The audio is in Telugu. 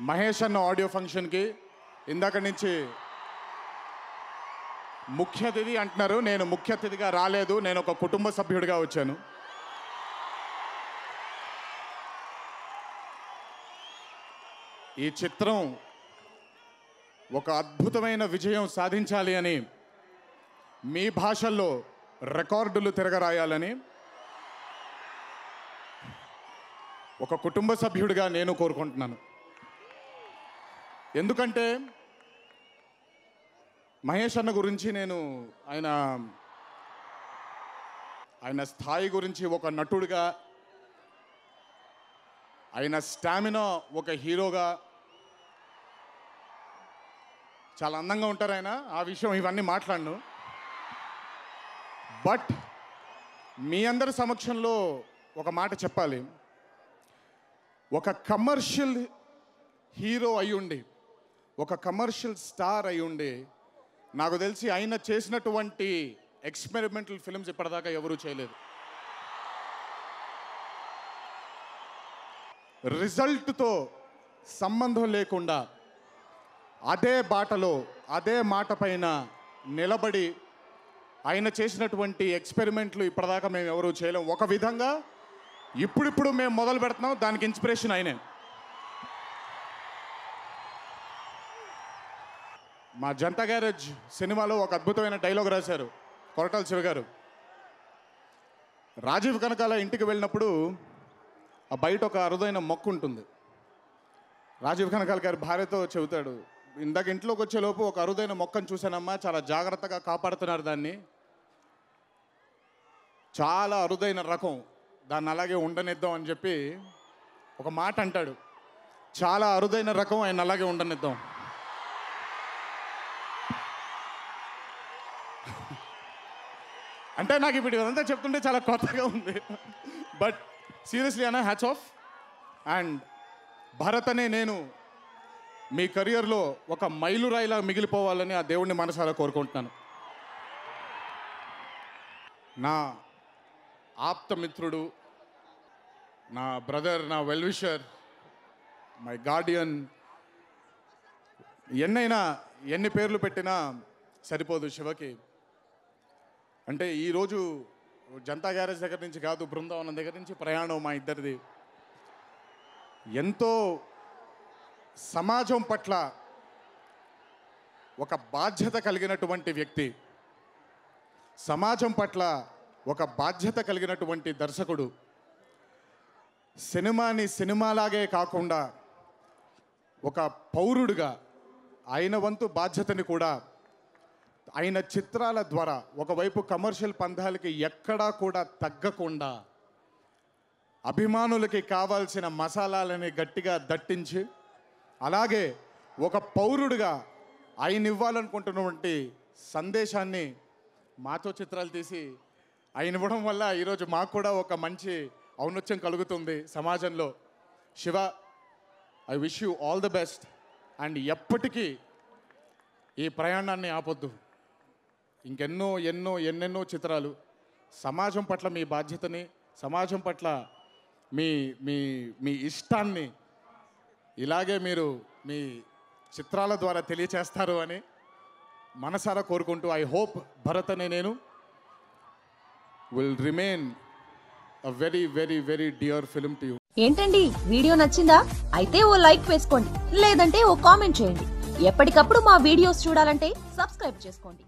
మహేష్ అన్న ఆడియో ఫంక్షన్కి ఇందాక నుంచి ముఖ్య అతిథి అంటున్నారు. నేను ముఖ్య అతిథిగా రాలేదు. నేను ఒక కుటుంబ సభ్యుడిగా వచ్చాను. ఈ చిత్రం ఒక అద్భుతమైన విజయం సాధించాలి అని మీ భాషల్లో రికార్డులు తిరగరాయాలని ఒక కుటుంబ సభ్యుడిగా నేను కోరుకుంటున్నాను. ఎందుకంటే మహేష్ అన్న గురించి నేను ఆయన ఆయన స్థాయి గురించి ఒక నటుడిగా ఆయన స్టామినా ఒక హీరోగా చాలా అందంగా ఉంటారు ఆయన. ఆ విషయం ఇవన్నీ మాట్లాడను. బట్ మీ అందరి సమక్షంలో ఒక మాట చెప్పాలి. ఒక కమర్షియల్ హీరో అయ్యుండి ఒక కమర్షియల్ స్టార్ అయ్యుండి నాకు తెలిసి ఆయన చేసినటువంటి ఎక్స్పెరిమెంటల్ ఫిల్మ్స్ ఇప్పటిదాకా ఎవరూ చేయలేదు. రిజల్ట్తో సంబంధం లేకుండా అదే బాటలో అదే మాట పైన నిలబడి ఆయన చేసినటువంటి ఎక్స్పెరిమెంట్లు ఇప్పటిదాకా మేము ఎవరూ చేయలేం. ఒక విధంగా ఇప్పుడిప్పుడు మేము మొదలు పెడుతున్నాం. దానికి ఇన్స్పిరేషన్ ఆయనే. మా జనతా గ్యారేజ్ సినిమాలో ఒక అద్భుతమైన డైలాగ్ రాశారు. కొరటాల శివ గారు. రాజీవ్ కనకాల ఇంటికి వెళ్ళినప్పుడు ఆ బయట ఒక అరుదైన మొక్కు ఉంటుంది. రాజీవ్ కనకాల గారి భార్యతో చెబుతాడు ఇందాక ఇంట్లోకి వచ్చేలోపు ఒక అరుదైన మొక్కను చూశానమ్మా. చాలా జాగ్రత్తగా కాపాడుతున్నారు దాన్ని. చాలా అరుదైన రకం. దాన్ని అలాగే ఉండనిద్దాం అని చెప్పి ఒక మాట అంటాడు. చాలా అరుదైన రకం ఆయన అలాగే ఉండనిద్దాం. అంటే నాకు ఇప్పుడు ఇదంతా చెప్తుంటే చాలా కొత్తగా ఉంది. బట్ సీరియస్లీ అన్న hats off and Bharat Ane Nenu మీ కెరియర్లో ఒక మైలురాయిలా మిగిలిపోవాలని ఆ దేవుణ్ణి మనసారా కోరుకుంటున్నాను. నా ఆప్త మిత్రుడు నా బ్రదర్ నా వెల్విషర్ మై గార్డియన్ ఎన్నైనా ఎన్ని పేర్లు పెట్టినా సరిపోదు శివకి. అంటే ఈరోజు జనతా గ్యారేజ్ దగ్గర నుంచి కాదు బృందావనం దగ్గర నుంచి ప్రయాణం మా ఇద్దరిది. ఎంతో సమాజం పట్ల ఒక బాధ్యత కలిగినటువంటి వ్యక్తి సమాజం పట్ల ఒక బాధ్యత కలిగినటువంటి దర్శకుడు సినిమాని సినిమాలాగే కాకుండా ఒక పౌరుడిగా ఆయన వంతు బాధ్యతని కూడా ఆయన చిత్రాల ద్వారా ఒకవైపు కమర్షియల్ పందాలకి ఎక్కడా కూడా తగ్గకుండా అభిమానులకి కావాల్సిన మసాలాలని గట్టిగా దట్టించి అలాగే ఒక పౌరుడిగా ఆయన ఇవ్వాలనుకుంటున్నటువంటి సందేశాన్ని మాతో చిత్రాలు తీసి ఆయన ఇవ్వడం వల్ల ఈరోజు మాకు కూడా ఒక మంచి ఔన్నత్యం కలుగుతుంది సమాజంలో. Siva I wish you all the best and ఎప్పటికీ ఈ ప్రయాణాన్ని ఆపొద్దు. ఇంకెన్నో ఎన్నో ఎన్నెన్నో చిత్రాలు సమాజం పట్ల మీ బాధ్యతని సమాజం పట్ల మీ మీ మీ ఇష్టాన్ని ఇలాగే మీరు మీ చిత్రాల ద్వారా తెలియచేస్తారు అని మనసారా కోరుకుంటూ I hope Bharat Ane Nenu will remain a very very very dear film to you ఏంటండి? వీడియో నచ్చిందా? అయితే ఓ లైక్ వేసుకోండి. లేదంటే ఓ కామెంట్ చేయండి. ఎప్పటికప్పుడు మా వీడియోస్ చూడాలంటే సబ్స్క్రైబ్ చేసుకోండి.